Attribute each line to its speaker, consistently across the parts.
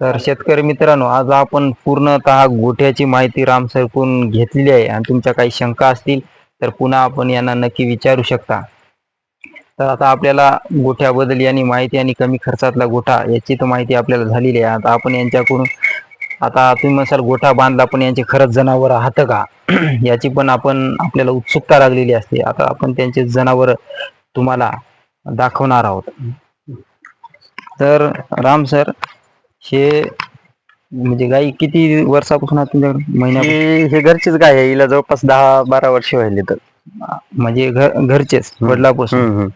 Speaker 1: तर शेतकरी मित्रांनो आज आपण पूर्णतः गोठ्याची माहिती राम सरकून घेतलेली आहे आणि तुमच्या काही शंका असतील तर पुन्हा आपण यांना नक्की विचारू शकता. तर आता आपल्याला गोठ्याबद्दल यांनी माहिती आणि कमी खर्चातला गोठा याची तर माहिती आपल्याला झालेली आहे. आता आपण यांच्याकडून आता तुम्ही म्हणसाल गोठा बांधला पण यांचे खरंच जनावर आहात का? याची पण आपण आपल्याला उत्सुकता लागलेली असते. आता आपण त्यांचे जनावर तुम्हाला दाखवणार आहोत. तर राम सर हे म्हणजे गाई किती वर्षापासून आहेत तुमच्याकडे? महिन्या
Speaker 2: ही हे घरचीच गाय आहे. हिला जवळपास दहा बारा वर्ष व्हायली तर.
Speaker 1: म्हणजे घर घरचेच वडिलापासून?
Speaker 2: हम्म, हम्म.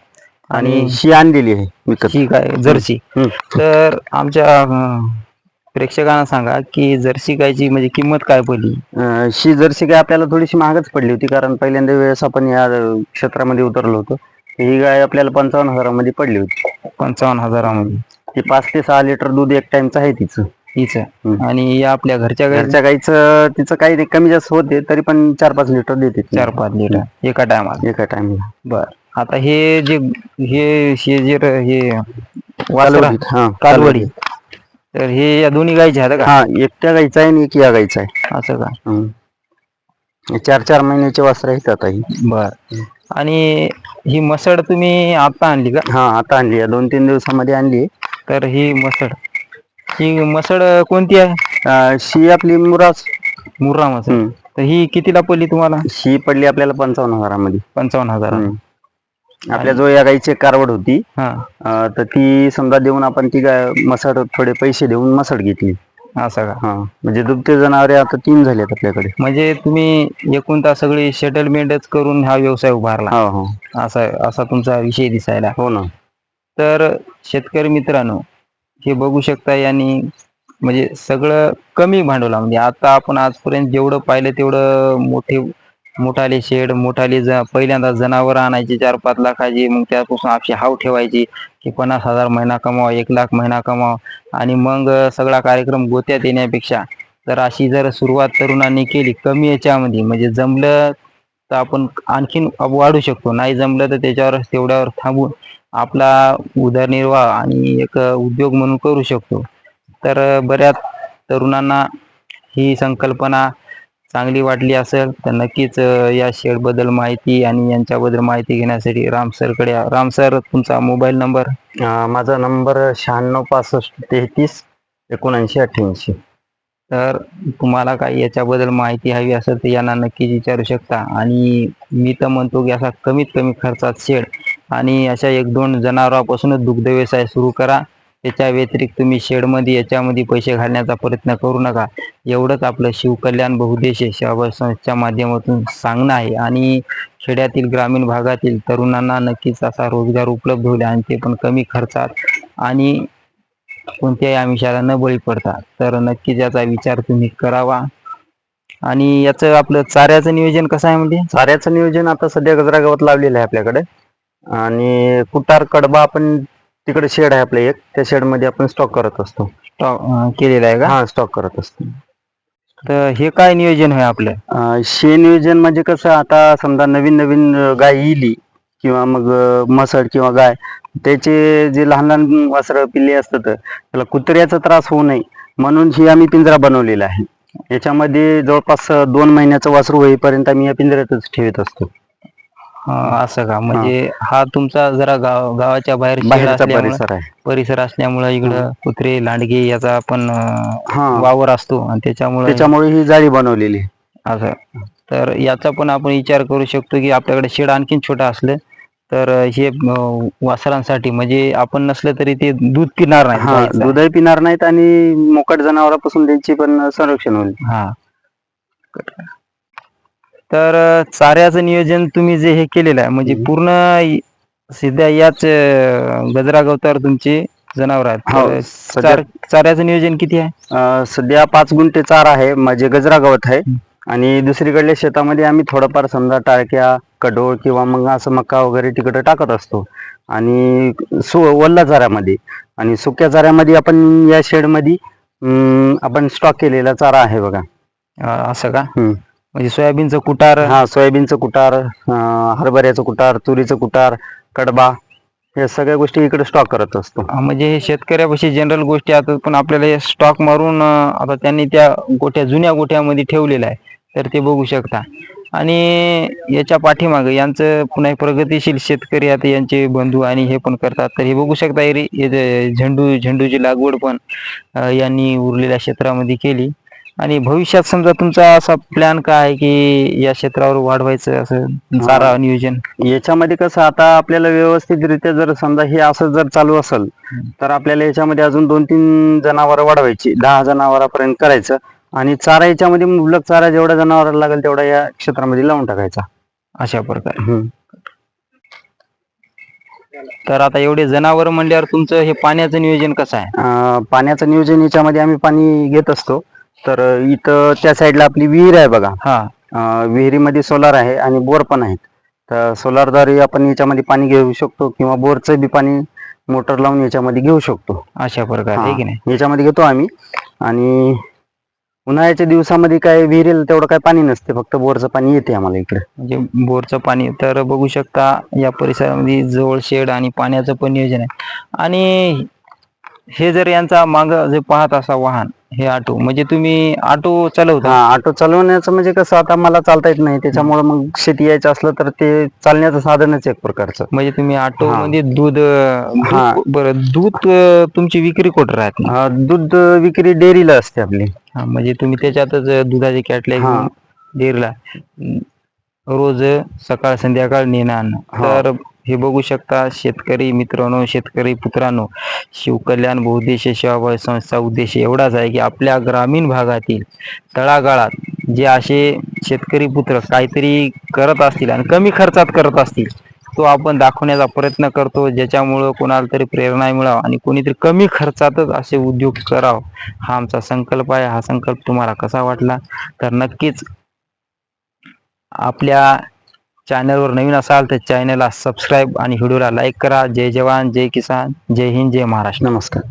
Speaker 2: आणि
Speaker 1: आणि
Speaker 2: शी आणलेली आहे विकत.
Speaker 1: ही गाय जर्सी.
Speaker 2: हम्म.
Speaker 1: तर आमच्या अं, प्रेक्षकांना सांगा की जर्सी गायची म्हणजे किंमत काय पडली?
Speaker 2: अं, शी जर्सी गाय आपल्याला थोडीशी महागच पडली होती कारण पहिल्यांदा वेळेस आपण या अं, क्षेत्रामध्ये उतरलो होतो. ही गाय आपल्याला पंचावन्न हजारामध्ये पडली होती.
Speaker 1: पंचावन्न हजारामध्ये.
Speaker 2: ती पाच ते सहा लिटर दूध एक टाइमचं आहे तिचं.
Speaker 1: हीच
Speaker 2: हम्म.
Speaker 1: आणि या आपल्या घरच्या
Speaker 2: घरच्या गाईचं तिचं काही नाही, कमी जास्त होते तरी पण चार पाच लिटर देते ती.
Speaker 1: चार पाच लिटर एका टायमाला?
Speaker 2: एका टाइमला
Speaker 1: बर. आता हे जे हे हे जे र- हे वासरा
Speaker 2: हा
Speaker 1: कालवडी. तर हे या दोन्ही गायचे आहेत का?
Speaker 2: हा एकट्या गाईचा आहे आणि एक या गाईचा आहे.
Speaker 1: असं का?
Speaker 2: हम्म. हे चार चार महिन्याचे वासर आहेत आता ही.
Speaker 1: बर. आणि ही मसड तुम्ही आता आणली का?
Speaker 2: हा आता आणली आहे. दोन तीन दिवसामध्ये आणली.
Speaker 1: तर ही मसड ही मसड कोणती आहे?
Speaker 2: अं, शी आपली मुरास.
Speaker 1: मुर्रा मसड
Speaker 2: हम्म.
Speaker 1: तर ही कितीला पडली तुम्हाला?
Speaker 2: शी पडली आपल्याला पंचावन्न हजारामध्ये.
Speaker 1: पंचावन्न हजार
Speaker 2: हम्म. आपल्या जो या गाईची कारवड होती
Speaker 1: हा.
Speaker 2: अं, तर ती समजा देऊन आपण ती गाय मसड थोडे पैसे देऊन मसड घेतली.
Speaker 1: असं का?
Speaker 2: हा. म्हणजे दुभते जनावरे आता तीन झालेत आपल्याकडे.
Speaker 1: म्हणजे तुम्ही एकूण तास सगळी सेटलमेंटच करून हा व्यवसाय उभारला.
Speaker 2: हो हो.
Speaker 1: असा असा तुमचा विषय दिसायला.
Speaker 2: हो ना.
Speaker 1: तर शेतकरी मित्रांनो हे बघू शकता यांनी म्हणजे सगळं कमी भांडवला. म्हणजे आता आपण आजपर्यंत जेवढं पाहिलं तेवढं मोठे मोठाले शेड मोठाले ज पहिल्यांदा जनावर आणायची चार पाच लाखाची मग त्यापासून आपशी हाव ठेवायची की पन्नास हजार महिना कमावा एक लाख महिना कमावा. आणि मग सगळा कार्यक्रम गोत्यात येण्यापेक्षा तर अशी जर सुरुवात तरुणांनी केली कमी याच्यामध्ये म्हणजे जमलं तर आपण आणखीन वाढू शकतो. नाही जमलं तर त्याच्यावर तेवढ्यावर थांबून आपला उदरनिर्वाह आणि एक उद्योग म्हणून करू शकतो. तर बऱ्याच तरुणांना ही संकल्पना चांगली वाटली असेल तर नक्कीच या शेडबद्दल माहिती आणि यांच्याबद्दल माहिती घेण्यासाठी राम सरकडे राम सर तुमचा मोबाईल नंबर?
Speaker 2: माझा नंबर शहाण्णव पासष्ट तेहतीस एकोणऐंशी अठ्ठ्याऐंशी.
Speaker 1: तर तुम्हाला काही याच्याबद्दल माहिती हवी असेल तर यांना नक्कीच विचारू शकता. आणि मी तर म्हणतो की असा कमीत कमी खर्चात शेड आणि अशा एक दोन जनावरांपासूनच दुग्ध व्यवसाय सुरू करा. त्याच्या व्यतिरिक्त तुम्ही शेडमध्ये याच्यामध्ये पैसे घालण्याचा प्रयत्न करू नका. एवढंच आपलं शिवकल्याण बहुद्देशीय सेवा संस्थेच्या माध्यमातून सांगणं आहे. आणि खेड्यातील ग्रामीण भागातील तरुणांना नक्कीच असा रोजगार उपलब्ध होईल आणि ते पण कमी खर्चात आणि कोणत्याही आमिषाला न बळी पडता तर नक्कीच याचा विचार तुम्ही करावा. आणि याचं आपलं चाऱ्याचं नियोजन कसं आहे म्हणजे?
Speaker 2: चाऱ्याचं नियोजन आता सध्या गजरा गवत लावलेलं आहे आपल्याकडे. आणि कुटार कडबा आपण तिकडे शेड आहे आपलं एक. त्या शेडमध्ये आपण स्टॉक करत असतो.
Speaker 1: स्टॉक केलेलं आहे का?
Speaker 2: हा स्टॉक करत असतो.
Speaker 1: तर हे काय नियोजन आहे आपलं?
Speaker 2: अं, शे नियोजन म्हणजे कसं आता समजा नवीन नवीन अं, गाय येईली किंवा मग अं, म्हसड किंवा गाय त्याचे जे लहान लहान वासरं पिल्ले असतात त्याला कुत्र्याचा त्रास होऊ नये. म्हणून ही आम्ही पिंजरा बनवलेला आहे. याच्यामध्ये जवळपास अं, दोन महिन्याचं वासरू होईपर्यंत आम्ही या पिंजऱ्यातच ठेवत असतो.
Speaker 1: असं का? म्हणजे हा तुमचा जरा गाव गावाच्या बाहेर असल्यामुळं-
Speaker 2: परिसर
Speaker 1: असल्यामुळे इकडं कुत्रे लांडगे याचा पण
Speaker 2: हा.
Speaker 1: वावर असतो आणि त्याच्यामुळे
Speaker 2: त्याच्यामुळे ही जाळी बनवलेली.
Speaker 1: असं. तर याचा पण आपण विचार करू शकतो की आपल्याकडे शेड आणखीन छोटं असलं तर हे वासरांसाठी म्हणजे आपण नसलं तरी ते दूध पिणार नाही.
Speaker 2: दूधही पिणार नाहीत आणि मोकट जनावरांपासून त्यांची पण संरक्षण होईल.
Speaker 1: हा. तर चाऱ्याचं नियोजन तुम्ही जे हे केलेलं आहे म्हणजे. पूर्ण सध्या याच गजरा गवतावर तुमचे जनावर आहेत.
Speaker 2: हो,
Speaker 1: तर चाऱ्याचं नियोजन किती आहे?
Speaker 2: सध्या पाच गुंठे चार आहे म्हणजे गजरा गवत आहे. आणि दुसरीकडल्या शेतामध्ये आम्ही थोडंफार समजा टाळक्या कडोळ किंवा मग असं मका वगैरे तिकडे टाकत असतो. आणि सु वल्ला चाऱ्यामध्ये. आणि सुक्या चाऱ्यामध्ये आपण या शेडमध्ये आपण स्टॉक केलेला चारा आहे बघा.
Speaker 1: असं का. म्हणजे सोयाबीनचं कुटार.
Speaker 2: हा सोयाबीनचं कुटार अं, हरभऱ्याचं कुटार तुरीचं कुटार कडबा या सगळ्या गोष्टी इकडे स्टॉक करत असतो.
Speaker 1: म्हणजे हे शेतकऱ्यापाशी जनरल गोष्टी आता पण आपल्याला हे स्टॉक मारून अं, आता त्यांनी त्या गोट्या जुन्या गोट्यामध्ये ठेवलेलं आहे तर ते बघू शकता. आणि याच्या पाठीमागं यांचं पुन्हा हे प्रगतिशील शेतकरी आता यांचे बंधू आणि हे पण करतात. तर हे बघू शकता हे रे- हे जे झेंडू झेंडूची लागवड पण अं, यांनी उरलेल्या क्षेत्रामध्ये केली. आणि भविष्यात समजा तुमचा असा प्लॅन काय आहे की या क्षेत्रावर वाढवायचं असं चारा नियोजन?
Speaker 2: याच्यामध्ये कसं आता आपल्याला व्यवस्थितरित्या जर समजा हे असं जर चालू असेल तर आपल्याला याच्यामध्ये अजून दोन तीन जनावर वाढवायची दहा जनावरांपर्यंत करायचं आणि चारा याच्यामध्ये मुबलक चारा जेवढा जनावराला लागेल तेवढा या क्षेत्रामध्ये लावून टाकायचा.
Speaker 1: अशा प्रकारे. तर आता एवढे जनावर म्हणल्यावर तुमचं हे पाण्याचं नियोजन कसं आहे?
Speaker 2: पाण्याचं नियोजन याच्यामध्ये आम्ही पाणी घेत असतो. तर इथं त्या साईडला आपली विहीर आहे बघा.
Speaker 1: हा.
Speaker 2: अं, विहिरीमध्ये सोलार आहे आणि बोर पण आहेत. तर सोलारद्वारे आपण याच्यामध्ये पाणी घेऊ शकतो किंवा बोरचं बी पाणी मोटर लावून याच्यामध्ये घेऊ शकतो.
Speaker 1: अशा प्रकारे आहे की नाही
Speaker 2: हा, याच्यामध्ये घेतो आम्ही. आणि उन्हाळ्याच्या दिवसामध्ये काय विहिरीला तेवढं काय पाणी नसते फक्त बोरचं पाणी येते आम्हाला इकडे.
Speaker 1: म्हणजे बोरचं पाणी तर बघू शकता या परिसरामध्ये जवळ शेड आणि पाण्याचं पण नियोजन आहे. आणि हे जर यांचा माग जे पाहत असा वाहन हे ऑटो म्हणजे तुम्ही ऑटो चालवता
Speaker 2: हा ऑटो चालवण्याचं म्हणजे कसं आता मला चालता येत नाही त्याच्यामुळे मग शेती यायचं असलं तर ते चालण्याचं साधनच एक प्रकारचं
Speaker 1: म्हणजे तुम्ही ऑटो
Speaker 2: हा.
Speaker 1: मध्ये दूध अं,
Speaker 2: हा.
Speaker 1: दूध- बरं दूध अं, तुमची विक्री कुठं राहते
Speaker 2: अं, दूध विक्री डेअरीला असते आपली
Speaker 1: हा, म्हणजे तुम्ही त्याच्यातच दुधाचे कॅटले
Speaker 2: हा.
Speaker 1: घेऊन डेअरीला रोज सकाळ संध्याकाळ नेणं आणणं
Speaker 2: हा.
Speaker 1: तर हे बघू शकता शेतकरी मित्रांनो शेतकरी पुत्रांनो शिवकल्याण बहुद्देशीय सेवाभावी संस्था उद्देश एवढाच आहे की आपल्या ग्रामीण भागातील तळागाळात जे असे शेतकरी पुत्र काहीतरी करत असतील आणि कमी खर्चात करत असतील तो आपण दाखवण्याचा प्रयत्न करतो. ज्याच्यामुळं कोणाला तरी प्रेरणा मिळावं आणि कोणीतरी कमी खर्चातच असे उद्योग करावं हा आमचा संकल्प आहे. हा संकल्प तुम्हाला कसा वाटला? तर नक्कीच आपल्या चॅनलवर नवीन असाल तर चॅनलला सबस्क्राईब आणि व्हिडिओला लाईक करा. जय जवान जय किसान जय हिंद जय महाराष्ट्र.
Speaker 2: नमस्कार.